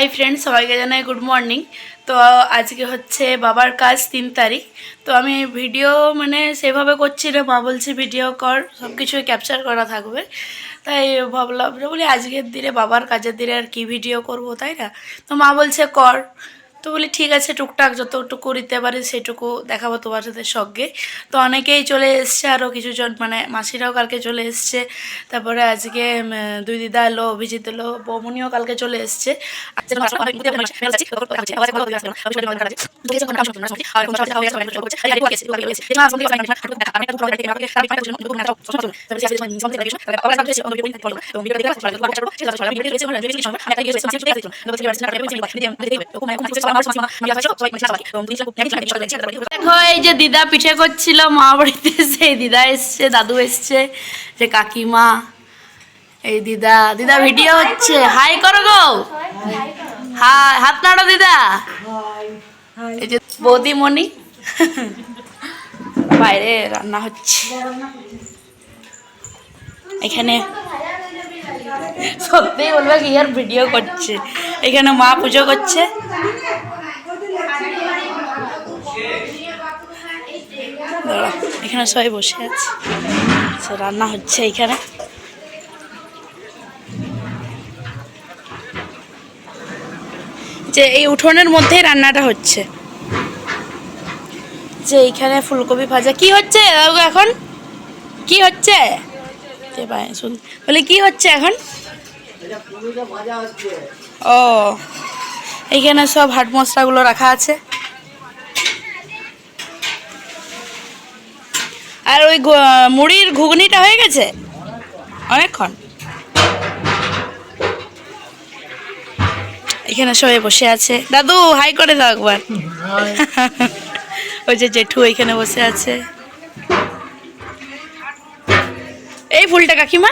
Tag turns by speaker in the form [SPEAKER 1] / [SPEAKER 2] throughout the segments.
[SPEAKER 1] Hi friend সবাইকে জানাই good morning তো, আজকে হচ্ছে বাবার কাজ তিন তারিখ। তো আমি ভিডিও মানে সেভাবে করছি না, মা বলছে ভিডিও কর সব কিছু ক্যাপচার করা থাকবে। তাই ভাবলাম বলি আজকের দিনে বাবার কাজের দিনে আর কি ভিডিও করব, তাই না? তো মা বলছে কর। তো বলি ঠিক আছে টুকটাক যতটুকু দিতে পারি সেটুকু দেখাবো তোমার সাথে সঙ্গে তো অনেকেই চলে এসছে আরও কিছুজন মানে মাসিরাও কালকে চলে এসছে তারপরে আজকে দুই দিদা এলো অভিজিৎ এলো বৌমনিও কালকে চলে এসছে দেখো যে দিদা পিঠে করছিল, মা বাড়িতে সেই দিদা এসছে, দাদু এসছে, যে কাকিমা, এই দিদা দিদা ভিডিও হচ্ছে। হাই করো গো। হাই হাত নাড়ো দিদা। এই যে বৌদিমণি, বাইরে রান্না হচ্ছে। এখানে সত্যি বলবে কি আর ভিডিও করছে? এখানে মা পুজো করছে। এখানে সবাই বসে আছে। রান্না হচ্ছে এখানে। যে এই উঠোনের মধ্যেই রান্নাটা হচ্ছে। যে এইখানে ফুলকপি ভাজা। কি হচ্ছে এখন? কি হচ্ছে? বলে, কি হচ্ছে এখন? ও, এইখানে সব হাট মশলাগুলো রাখা আছে। আর ওই মুড়ির ঘুগনিটা হয়ে গেছে? অনেকক্ষণ। এখানে সবাই বসে আছে। দাদু, হাই করে দাও একবার। ওই যে জেঠু এখানে বসে আছে। এই ফুলটা কাকিমা,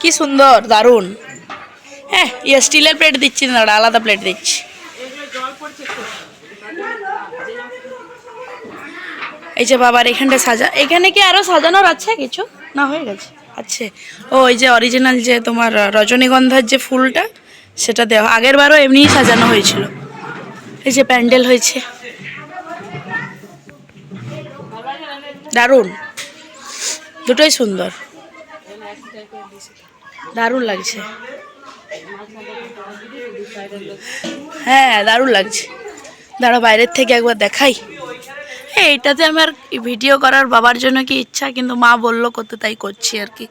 [SPEAKER 1] কি সুন্দর, দারুণ। হ্যাঁ ইয়ে স্টিলের প্লেট দিচ্ছি না ওটা আলাদা প্লেট দিচ্ছি। এই যে বাবার এখানটা সাজা এখানে কি আরও সাজানোর আছে কিছু? না হয়ে গেছে। আছে। ও ওই যে অরিজিনাল যে তোমার রজনীগন্ধার যে ফুলটা সেটা দেওয়া আগের বারও এমনিই সাজানো হয়েছিল। এই যে প্যান্ডেল হয়েছে। দারুণ। দুটোই সুন্দর। দারুণ লাগছে। হ্যাঁ দারুণ লাগছে। দাঁড়া বাইরের থেকে একবার দেখাই। এইটাতে আমার ভিডিও করার বাবার জন্য কি ইচ্ছা? কিন্তু মা বলল করতে তাই করছি আর কি।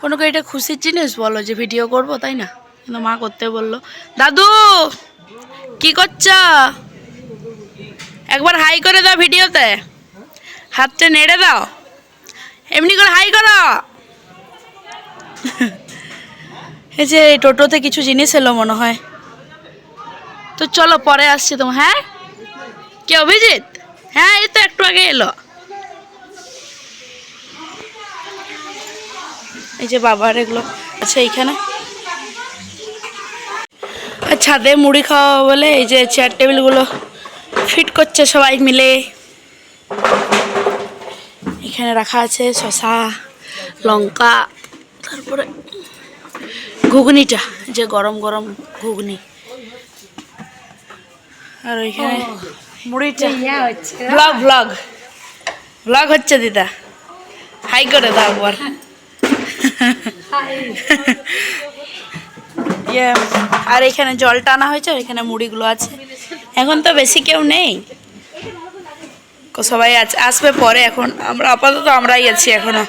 [SPEAKER 1] কোনো এটা খুশির জিনিস বলো যে ভিডিও করব, তাই না? কিন্তু মা করতে বলল, দাদু, কি করছ? একবার হাই করে দাও ভিডিওতে। হাতটা নেড়ে দাও। এমনি করে হাই করো। এই যে এই টোটোতে কিছু জিনিস এলো মনে হয়। তো চলো পরে আসছি তোমার হ্যাঁ? কে অভিজিৎ? হ্যাঁ এই তো একটু আগে এলো। এই যে বাবার এগুলো আচ্ছা এইখানে। ছাদে মুড়ি খাওয়া বলে এই যে চেয়ার টেবিলগুলো ফিট করছে সবাই মিলে। এখানে রাখা আছে শশা লঙ্কা, তারপরে ঘুগনিটা যে গরম গরম ঘুগনি। আর ওইখানে মুড়িটা। Blog blog. ব্লগ হচ্ছে দিদা। হাই করে দাও একবার। ইয়ে, আর এখানে জল টানা হয়েছে আর এখানে মুড়িগুলো আছে। এখন তো বেশি কেউ নেই। সবাই আছে আসবে পরে এখন। আমরা আপাতত আমরাই আছি এখনও।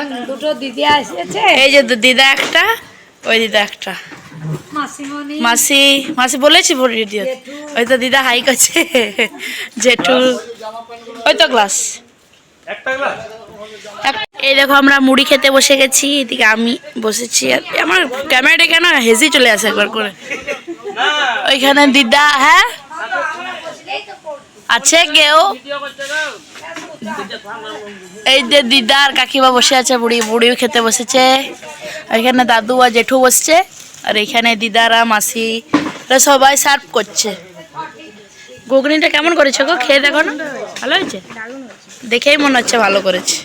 [SPEAKER 2] এখন দুটো দিদি এসেছে
[SPEAKER 1] এই যে দিদা একটা ওই দিদা একটা। মাসি মাসি বলেছি ভিডিও ওই তো দিদা হাই করছে। জেঠু। ওই তো গ্লাস। এই দেখো আমরা মুড়ি খেতে বসে গেছি। এদিকে আমি বসেছি। আর আমার ক্যামেরাটা কেন হেজি চলে আসে একবার করে? ওইখানে দিদা হ্যাঁ? আছে কেউ? এই যে দিদা আর কাকিমা বসে আছে, বুড়ি, বুড়িও খেতে বসেছে। ওইখানে দাদু আর জেঠু বসছে। আর এখানে দিদারা মাসি সবাই সার্ভ করছে। ঘুগনিটা কেমন করেছে গো? খেয়ে দেখো না? ভালো হয়েছে? দেখেই মনে হচ্ছে ভালো করেছে।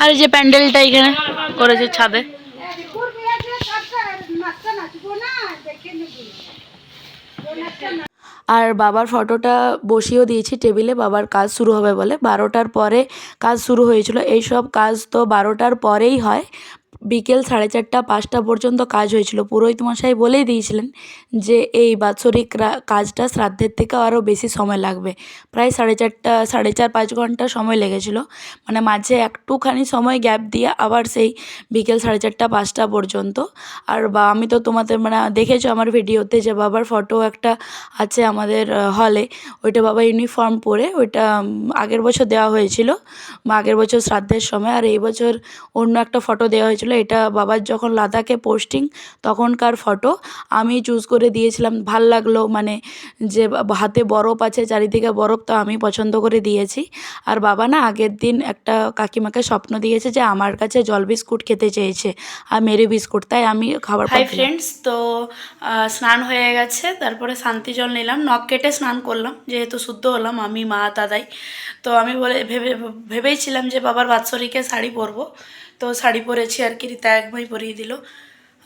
[SPEAKER 1] আর এই যে প্যান্ডেলটা এখানে করেছে ছাদে। আর বাবার ফটোটা বসিয়েও দিয়েছি টেবিলে, বাবার কাজ শুরু হবে বলে। বারোটার পরে কাজ শুরু হয়েছিলো। এইসব কাজ তো বারোটার পরেই হয়। বিকেল সাড়ে চারটা, পাঁচটা পর্যন্ত কাজ হয়েছিল। পুরোহিত মশাই বলেই দিয়েছিলেন যে, এই বাৎসরিক কাজটা শ্রাদ্ধের থেকে আরও বেশি সময় লাগবে। প্রায় সাড়ে চারটা, সাড়ে চার, পাঁচ ঘণ্টা সময় লেগেছিল। মানে মাঝে একটুখানি সময় গ্যাপ দিয়ে আবার সেই বিকেল সাড়ে চারটা, পাঁচটা পর্যন্ত। আর বা, আমি তো তোমাদের মানে দেখেছ আমার ভিডিওতে যে, বাবার ফটো একটা আছে আমাদের হলে। ওইটা বাবা ইউনিফর্ম পরে ওইটা আগের বছর দেওয়া হয়েছিল। আগের বছর শ্রাদ্ধের সময়। আর এই বছর অন্য একটা ফটো দেওয়া হয়েছিল এটা বাবার যখন লাদাখে পোস্টিং তখনকার ফটো আমি চুজ করে দিয়েছিলাম। ভালো লাগল মানে যে হাতে বরফ আছে চারিদিকে বরফ তো আমি পছন্দ করে দিয়েছি। আর বাবা না আগের দিন একটা কাকিমাকে স্বপ্ন দিয়েছে যে আমার কাছে জল বিস্কুট খেতে চেয়েছে আর মেরি বিস্কুট। তাই আমি খাবার হাই ফ্রেন্ডস তো স্নান হয়ে গেছে তারপরে শান্তি জল নিলাম। নখ কেটে স্নান করলাম যেহেতু শুদ্ধ হলাম আমি মা দাদাই। তো আমি বলে ভেবে ভেবেইছিলাম যে বাবার বাৎসরিকে শাড়ি পরবো। তো শাড়ি পরেছি আর কি, রীতা এক ভাই পরিয়ে দিল।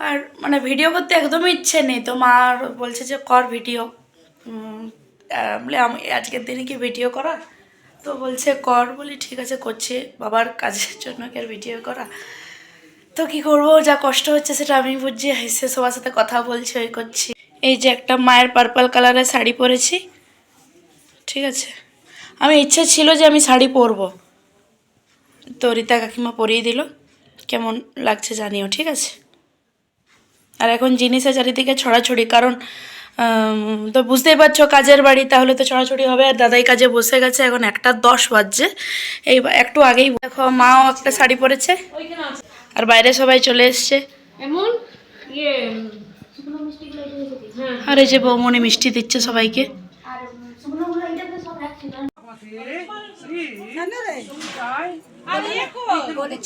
[SPEAKER 1] আর মানে ভিডিও করতে একদমই ইচ্ছে নেই, তো মা বলছে যে কর ভিডিও। বলে আমি আজকের দিনে কি ভিডিও করা? তো বলছে কর, বলি ঠিক আছে করছে, বাবার কাজের জন্য কি আর ভিডিও করা? তো কি করব, যা কষ্ট হচ্ছে সেটা আমি বুঝছি হেসে সবার সাথে কথা বলছি, ওই করছি। এই যে একটা মায়ের পার্পল কালারের শাড়ি পরেছি, ঠিক আছে। আমি, ইচ্ছে ছিল যে আমি শাড়ি পরবো। তো রীতা কাকিমা পরিয়ে দিল। কেমন লাগছে জানিও ঠিক আছে? আর এখন জিনিসের চারিদিকে ছড়াছড়ি কারণ তো বুঝতেই পারছ কাজের বাড়ি তাহলে তো ছড়াছড়ি হবে। আর দাদাই কাজে বসে গেছে এখন একটা দশ বাজছে। এই একটু আগেই দেখো মাও একটা শাড়ি পরেছে। আর বাইরে সবাই চলে এসছে।
[SPEAKER 2] এমন? ইয়ে
[SPEAKER 1] আর এই যে বৌমনি মিষ্টি দিচ্ছে সবাইকে।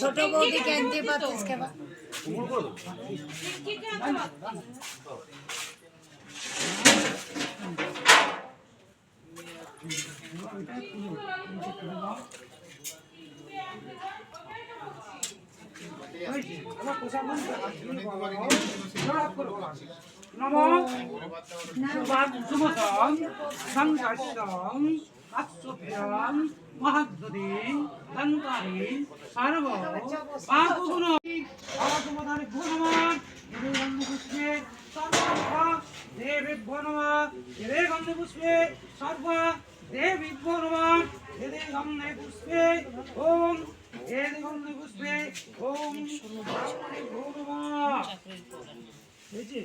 [SPEAKER 2] ছোট বৌদিকে আনতে পারতিস কেবা
[SPEAKER 3] শুভদম সংঘর্ষম। আচ্ছুভ্যম মহাদ্যদিন দন্তারিন সর্ব বাহুগুণ আবাদমদান গুণমান এদের গন্ধ পুষ্পে সর্বা দেবেভ্যো নমঃ এদের গন্ধ পুষ্পে সর্বা দেবীভ্যো নমঃ এদের গন্ধে পুষ্পে ওম এদের গন্ধে পুষ্পে ওম। সর্বেভ্যো নমঃ হয়েছে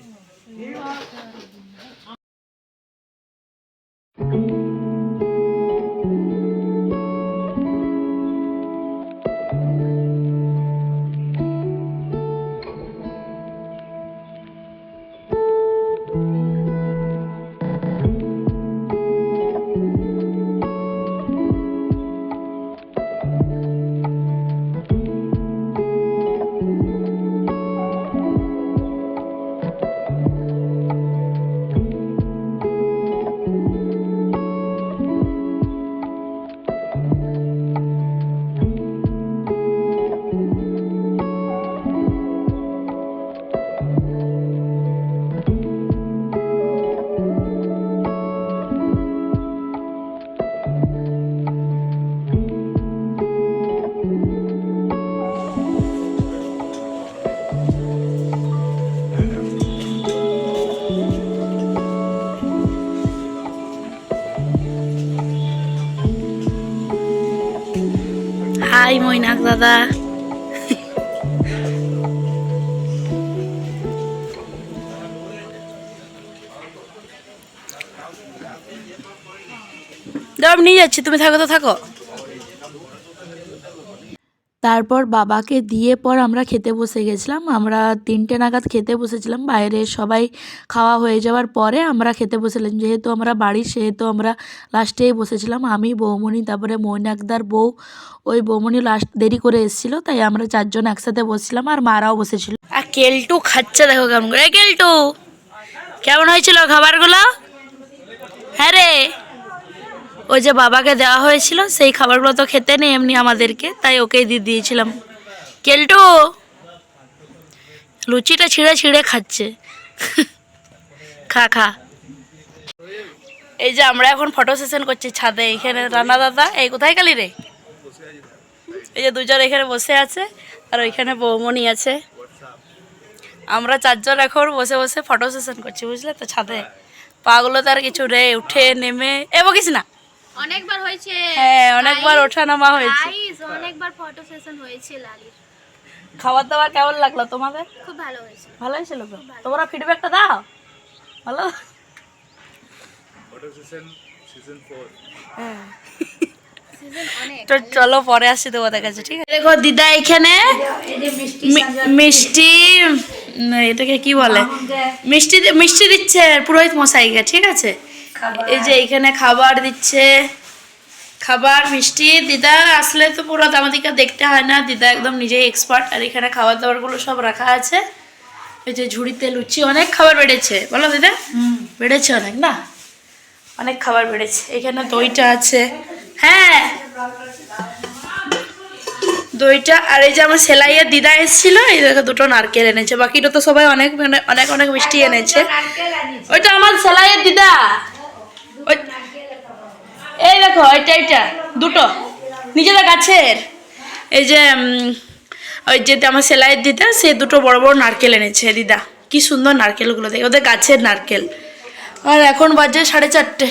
[SPEAKER 1] দাদা। দাও আমি নিয়ে যাচ্ছি তুমি থাকো তো থাকো। তারপর বাবাকে দিয়ে পর আমরা খেতে বসে গেছিলাম। আমরা তিনটে নাগাদ খেতে বসেছিলাম। বাইরে সবাই খাওয়া হয়ে যাওয়ার পরে আমরা খেতে বসেছিলাম। যেহেতু আমরা বাড়ি, সেহেতু আমরা লাস্টেই বসেছিলাম। আমি, বৌমণি, তারপরে মৈনাকদার বউ। ওই বৌমণি লাস্ট দেরি করে এসেছিল, তাই আমরা চারজন একসাথে বসছিলাম আর মারাও বসেছিল। আর কেলটু খাচ্ছে দেখো কেমন করে। কেলটু, কেমন হয়েছিল খাবারগুলো? হ্যাঁ রে। ওই যে বাবাকে দেওয়া হয়েছিল, সেই খাবারগুলো তো খেতে নেই এমনি আমাদেরকে, তাই ওকেই দিয়ে দিয়েছিলাম। কেলটু, লুচিটা ছিঁড়ে ছিঁড়ে খাচ্ছে। খা খা। এই যে আমরা এখন ফটো সেশন করছি ছাদে, এখানে রানা দাদা, এই কোথায় গেলি রে? এই যে দুজন এখানে বসে আছে, আর ওইখানে বৌমনি আছে। আমরা চারজন এখন বসে বসে ফটো সেশন করছি, বুঝলে? তো ছাদে। পাগুলো তার কিছু রে উঠে নেমে, এ বকিস না।
[SPEAKER 4] অনেকবার হয়েছে।
[SPEAKER 1] হ্যাঁ অনেকবার ওঠা নামা হয়েছে।
[SPEAKER 4] গাইস অনেকবার ফটো সেশন হয়েছে লালির।
[SPEAKER 1] খাবার দাবার কেমন লাগল তোমাদের?
[SPEAKER 4] খুব ভালো হয়েছে।
[SPEAKER 1] ভালো হয়েছিল তো? তোমরা ফিডব্যাকটা দাও। ভালো? হ্যাঁ।
[SPEAKER 4] সিজন অনেক।
[SPEAKER 1] তো চলো পরে আসছি তোমাদের কাছে ঠিক আছে? দেখো দিদা এখানে মিষ্টি এটাকে কি বলে? মিষ্টি মিষ্টি দিচ্ছে পুরোহিত মশাইকে ঠিক আছে? এই যে এখানে খাবার দিচ্ছে। খাবার মিষ্টি। দিদা আসলে তো পুরো আমাদেরকে দেখতে হয় না। দিদা একদম নিজেই এক্সপার্ট আর এখানে খাবার দাবারগুলো সব রাখা আছে। এই যে ঝুড়িতে লুচি অনেক খাবার বেড়েছে। বলো দিদা। বেড়েছে অনেক না? অনেক খাবার বেড়েছে। এখানে দইটা আছে। হ্যাঁ। দইটা আর এই যে আমার সেলাইয়ের দিদা এসেছিল। এই দেখো দুটো নারকেল এনেছে। বাকিটা তো সবাই অনেক মানে অনেক অনেক মিষ্টি এনেছে। ওইটা আমার সেলাইয়ের দিদা। এই দেখো, এটা এটা, দুটো। নিজেদের গাছের। এই যে ওই যে আমার সেলাইয়ের দিদা, সে দুটো বড় বড় নারকেল এনেছে, দিদা। কি সুন্দর নারকেলগুলো দেখে, ওদের গাছের নারকেল। আর এখন বাজে সাড়ে চারটে।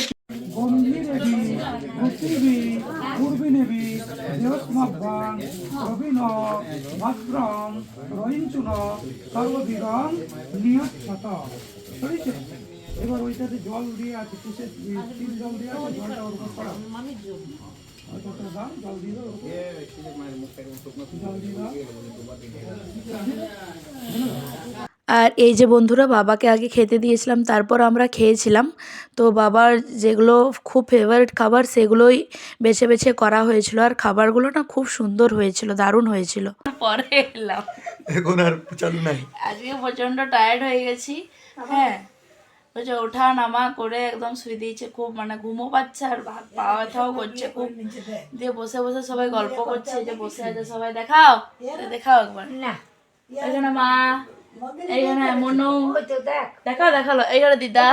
[SPEAKER 3] এবার ওইটাতে জল দিয়ে আছে তিল জল দিয়ে আছে জলটা ওর উপর পড়া ওইটাতে দাও জল দিয়ে দাও জল দিয়ে দাও।
[SPEAKER 1] আর এই যে বন্ধুরা বাবাকে আগে খেতে দিয়েছিলাম তারপর আমরা খেয়েছিলাম। তো বাবার যেগুলো খুব ফেভারিট খাবার সেগুলোই বেছে বেছে করা হয়েছিল। আর খাবারগুলো না খুব সুন্দর হয়েছিল দারুণ হয়েছিল। পরে এলাম।
[SPEAKER 5] এখন আর চালু নাই।
[SPEAKER 1] আজকে প্রচণ্ড টায়ার্ড হয়ে গেছি। হ্যাঁ। বলছে ওঠা নামা করে একদম শুয়ে দিয়েছে খুব মানে ঘুমো পাচ্ছে আর পা ব্যথাও করছে খুব দিয়ে বসে বসে সবাই গল্প করছে যে বসে আছে সবাই দেখাও দেখাও একবার।
[SPEAKER 2] না।
[SPEAKER 1] এখানে মা এইখানে মনু দেখাও দেখাল এইখানে দিদা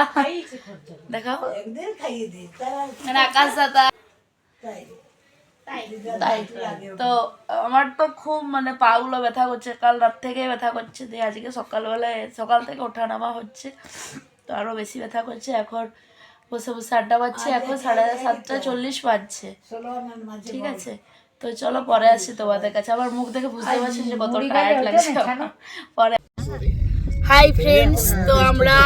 [SPEAKER 1] দেখাও। মানে আকাশ দাদা
[SPEAKER 2] তাই।
[SPEAKER 1] তাই তো আমার তো খুব মানে পাগুলো ব্যথা করছে কাল রাত থেকে ব্যথা করছে দিয়ে আজকে সকালবেলায় সকাল থেকে ওঠা নামা হচ্ছে। তো আরও বেশি ব্যথা করছে এখন বসে বসে আড্ডা পাচ্ছে এখন সাড়ে সাতটা চল্লিশ বাজছে। ঠিক আছে তো চলো পরে আসি তোমাদের কাছে। আমার মুখ দেখে বুঝতে পারছি যে কত টায়ার্ড লাগছে পরে হাই ফ্রেন্ডস তো আমরা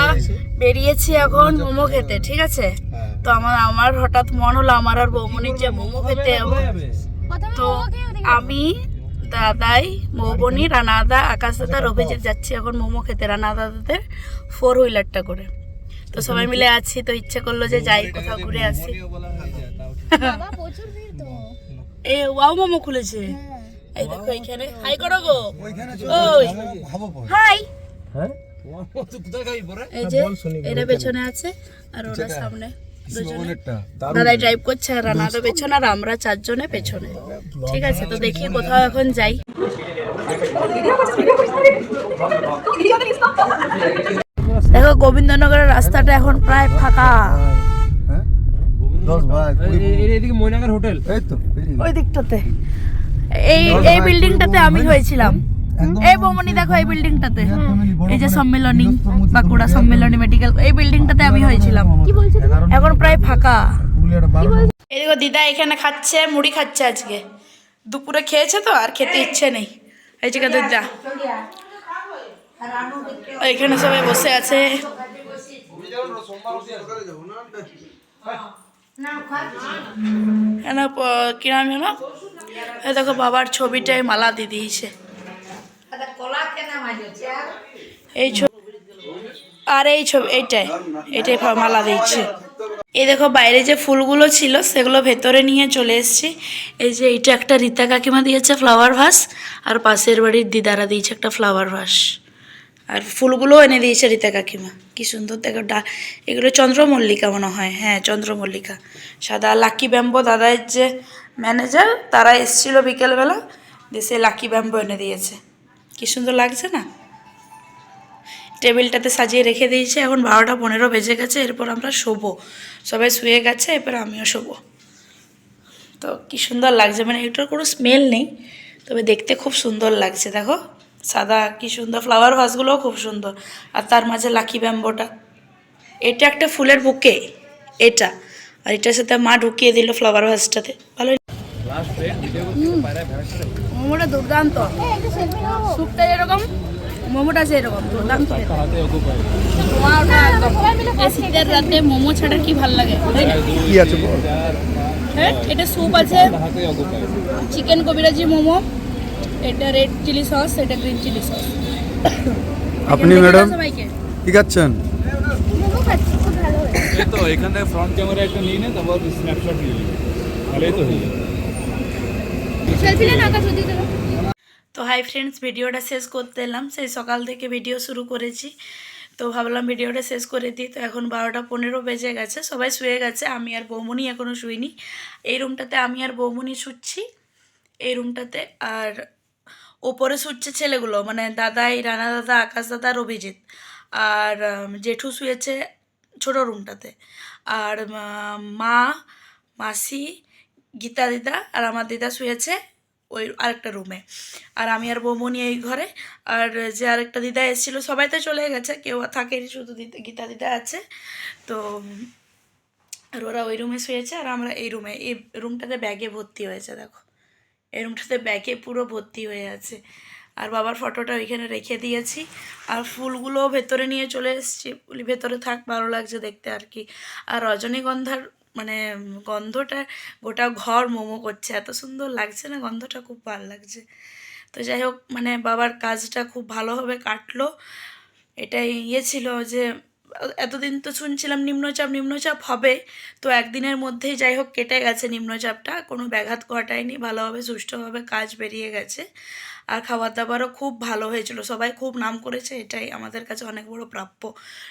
[SPEAKER 1] বেরিয়েছি এখন মোমো খেতে ঠিক আছে? তো আমার আমার হঠাৎ মন হলো আমার আর বৌমনির যে মোমো খেতে তো আমি দাদাই মৌবনি রানা রানাদা আকাশ দাদা রবিজিৎ যাচ্ছি এখন মোমো খেতে রানা দাদাদের ফোর হুইলারটা করে। তো সবাই মিলে আছি তো ইচ্ছে করল যে যাই কোথাও ঘুরে আসি। এ ওয়াও মোমো খুলেছে। এই দেখো এখানে হাই করো গো। ওই। হাই।
[SPEAKER 5] হ্যাঁ?
[SPEAKER 1] এই যে এরা পেছনে আছে আর ওরা সামনে। দাদাই ড্রাইভ করছে আর রানাদা পেছনে আর আমরা চারজনে পেছনে। ঠিক আছে তো দেখি কোথাও এখন যাই। দেখো গোবিন্দনগরের রাস্তাটা এখন প্রায় ফাঁকা।
[SPEAKER 5] হ্যাঁ
[SPEAKER 3] হোটেল।
[SPEAKER 1] ওই দিকটাতে। এই এই বিল্ডিংটাতে আমি হয়েছিলাম। এই বৌমনি দেখো এই বিল্ডিংটাতে এই যে সম্মেলনী বাঁকুড়া সম্মেলনী মেডিকেল এই বিল্ডিংটাতে আমি হয়েছিলাম। এখন প্রায় ফাঁকা। এই দেখো দিদা এখানে খাচ্ছে মুড়ি খাচ্ছে আজকে। দুপুরে খেয়েছে তো আর খেতে ইচ্ছে নেই। এই যে দিদা। এখানে সবাই বসে আছে। দেখো বাবার ছবিটায় মালা দিয়ে দিয়েছে এই ছবি আর এই ছবি, এইটাই ফা- মালা দিচ্ছে। এই দেখো, বাইরে যে ফুলগুলো ছিল, সেগুলো ভেতরে নিয়ে চলে এসেছি। এই যে এইটা একটা রীতা কাকিমা দিয়েছে ফ্লাওয়ার ভাস আর পাশের বাড়ির দিদারা দিয়েছে একটা ফ্লাওয়ার ভাস আর ফুলগুলো এনে দিয়েছে রীতা কাকিমা। কি সুন্দর, দেখো, ডা এগুলো চন্দ্রমল্লিকা মনে হয়। হ্যাঁ চন্দ্রমল্লিকা। সাদা লাকি ব্যাম্বো দাদার যে ম্যানেজার তারা এসেছিল বিকেলবেলা, দিয়ে সে লাকি ব্যাম্বো এনে দিয়েছে। কি সুন্দর লাগছে না? টেবিলটাতে সাজিয়ে রেখে দিয়েছে, এখন বারোটা পনেরো বেজে গেছে, এরপর আমরা শোবো। সবাই শুয়ে গেছে, এরপর আমিও শোবো। তো কি সুন্দর লাগছে মানে এটার কোনো স্মেল নেই, তবে দেখতে খুব সুন্দর লাগছে, দেখো। সাদা কি সুন্দর ফ্লাওয়ার ভাসগুলোও খুব সুন্দর। আর তার মাঝে লাকি ব্যাম্বোটা এটা একটা ফুলের বুকে, এটা। আর এটার সাথে মা ঢুকিয়ে দিল ফ্লাওয়ার ভাসটাতে ভালো মোমোটা দুর্দান্ত। স্যুপটা যেরকম মোমোটা সেরকম দুর্দান্ত। শীতের রাতে মোমো ছাড়া কি ভালো লাগে?
[SPEAKER 5] কি আছে
[SPEAKER 1] হ্যাঁ এটা স্যুপ আছে। চিকেন কবিরাজি মোমো এটা রেড চিলি সস এটা গ্রিন চিলি সস।
[SPEAKER 5] আপনি ম্যাডাম কি খাচ্ছেন?
[SPEAKER 6] তো এখান থেকে ফ্রন্ট ক্যামেরা একটা নিয়ে নে তারপর স্ন্যাপশট নিয়ে তাহলেই তো হয়ে যাবে
[SPEAKER 4] সেলফি নেন আকাশ ওদিকে চলো।
[SPEAKER 1] তো হাই ফ্রেন্ডস, ভিডিওটা শেষ করতে এলাম। সেই সকাল থেকে ভিডিও শুরু করেছি। তো ভাবলাম ভিডিওটা শেষ করে দিই। তো এখন বারোটা পনেরো বেজে গেছে। সবাই শুয়ে গেছে। আমি আর বৌমনি এখনও শুইনি। এই রুমটাতে আমি আর বৌমনি শুচ্ছি। এই রুমটাতে আর ওপরে শুচ্ছে ছেলেগুলো মানে দাদাই, রানা দাদা, আকাশ দাদা আর অভিজিৎ। আর জেঠু শুয়েছে ছোটো রুমটাতে। আর মা, মাসি গীতা দিদা আর আমার দিদা শুয়েছে ওই আরেকটা রুমে আর আমি আর বৌমনি এই ঘরে। আর যে আরেকটা দিদা এসেছিল, সবাই তো চলে গেছে, কেউ থাকেনি, শুধু গীতা দিদা আছে। তো, আর ওরা ওই রুমে শুয়েছে আর আমরা এই রুমে এই রুমটাতে ব্যাগে ভর্তি হয়েছে, দেখো। এই রুমটাতে ব্যাগে পুরো ভর্তি হয়ে আছে। আর বাবার ফটোটা ওইখানে রেখে দিয়েছি। আর ফুলগুলো ভেতরে নিয়ে চলে এসেছি। ভেতরে থাক, ভালো লাগছে দেখতে আর কি। আর রজনীগন্ধার মানে গন্ধটা গোটা ঘর মোমো করছে। এত সুন্দর লাগছে না? গন্ধটা খুব ভালো লাগছে। তো যাই হোক মানে বাবার কাজটা খুব ভালোভাবে কাটলো। এটাই ইয়ে ছিল যে এতদিন তো শুনছিলাম নিম্নচাপ নিম্নচাপ হবে। তো একদিনের মধ্যেই যাই হোক, কেটে গেছে নিম্নচাপটা। কোনো ব্যাঘাত ঘটায়নি, ভালোভাবে, সুষ্ঠুভাবে কাজ বেরিয়ে গেছে। আর খাবার দাবারও খুব ভালো হয়েছিল। সবাই খুব নাম করেছে, এটাই আমাদের কাছে অনেক বড় প্রাপ্য।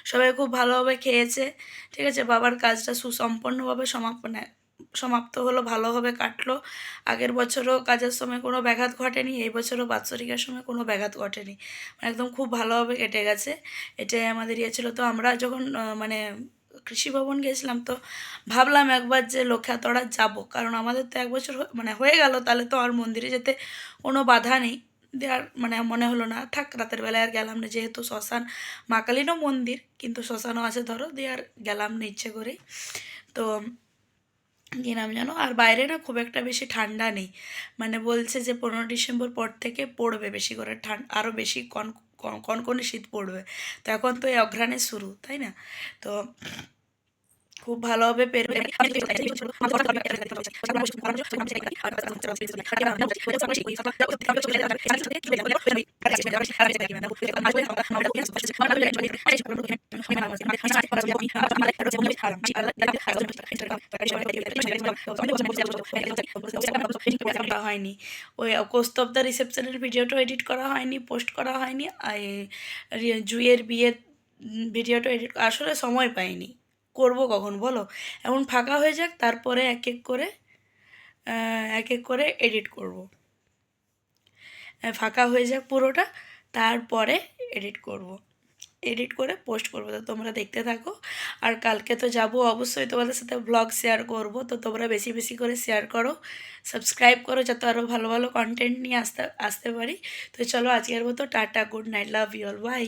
[SPEAKER 1] সবাই খুব ভালোভাবে খেয়েছে, ঠিক আছে? বাবার কাজটা সুসম্পন্নভাবে সমাপনে সমাপ্ত হলো, ভালোভাবে কাটলো। আগের বছরও কাজের সময় কোনো ব্যাঘাত ঘটেনি, এই বছরও বাৎসরিকের সময় কোনো ব্যাঘাত ঘটেনি। মানে একদম খুব ভালোভাবে কেটে গেছে। এটাই আমাদের ইয়ে ছিল। তো আমরা যখন মানে কৃষি ভবন গেছিলাম তো ভাবলাম একবার যে লক্ষ্যাতড়া যাব। কারণ আমাদের তো এক বছর মানে হয়ে গেল, তাহলে তো আর মন্দিরে যেতে কোনো বাধা নেই। দেওয়ার মানে মনে হলো না, থাক, রাতের বেলায় আর গেলাম না। যেহেতু শ্মশান মা কালীরও মন্দির, কিন্তু শ্মশানও আছে ধরো, দিয়ে আর গেলাম না ইচ্ছে করেই। তো নাম জানো? আর বাইরে না খুব একটা বেশি ঠান্ডা নেই। মানে বলছে যে পনেরো ডিসেম্বর পর থেকে পড়বে বেশি করে। ঠান্ডা আরও বেশি কন কন- কনকনে শীত পড়বে। তো এখন তো এই অঘ্রাণে শুরু, তাই না? তো খুব ভালোভাবে হয়নি ওই কৌস্তবদা রিসেপশনের ভিডিওটা এডিট করা হয়নি পোস্ট করা হয়নি জুয়ের বিয়ের ভিডিওটা এডিট আসলে সময় পাইনি করব কখন বলো? এমন ফাঁকা হয়ে যাক, তারপরে এক এক করে এক এক করে এডিট করব। ফাঁকা হয়ে যাক পুরোটা, তারপরে এডিট করব। এডিট করে পোস্ট করব। তো তোমরা দেখতে থাকো। আর কালকে তো যাব অবশ্যই তোমাদের সাথে ব্লগ শেয়ার করব। তো তোমরা বেশি বেশি করে শেয়ার করো সাবস্ক্রাইব করো, যাতে আরও ভালো ভালো কন্টেন্ট নিয়ে আসতে আসতে পারি। তো চলো আজকের মতো tata good night love you all bye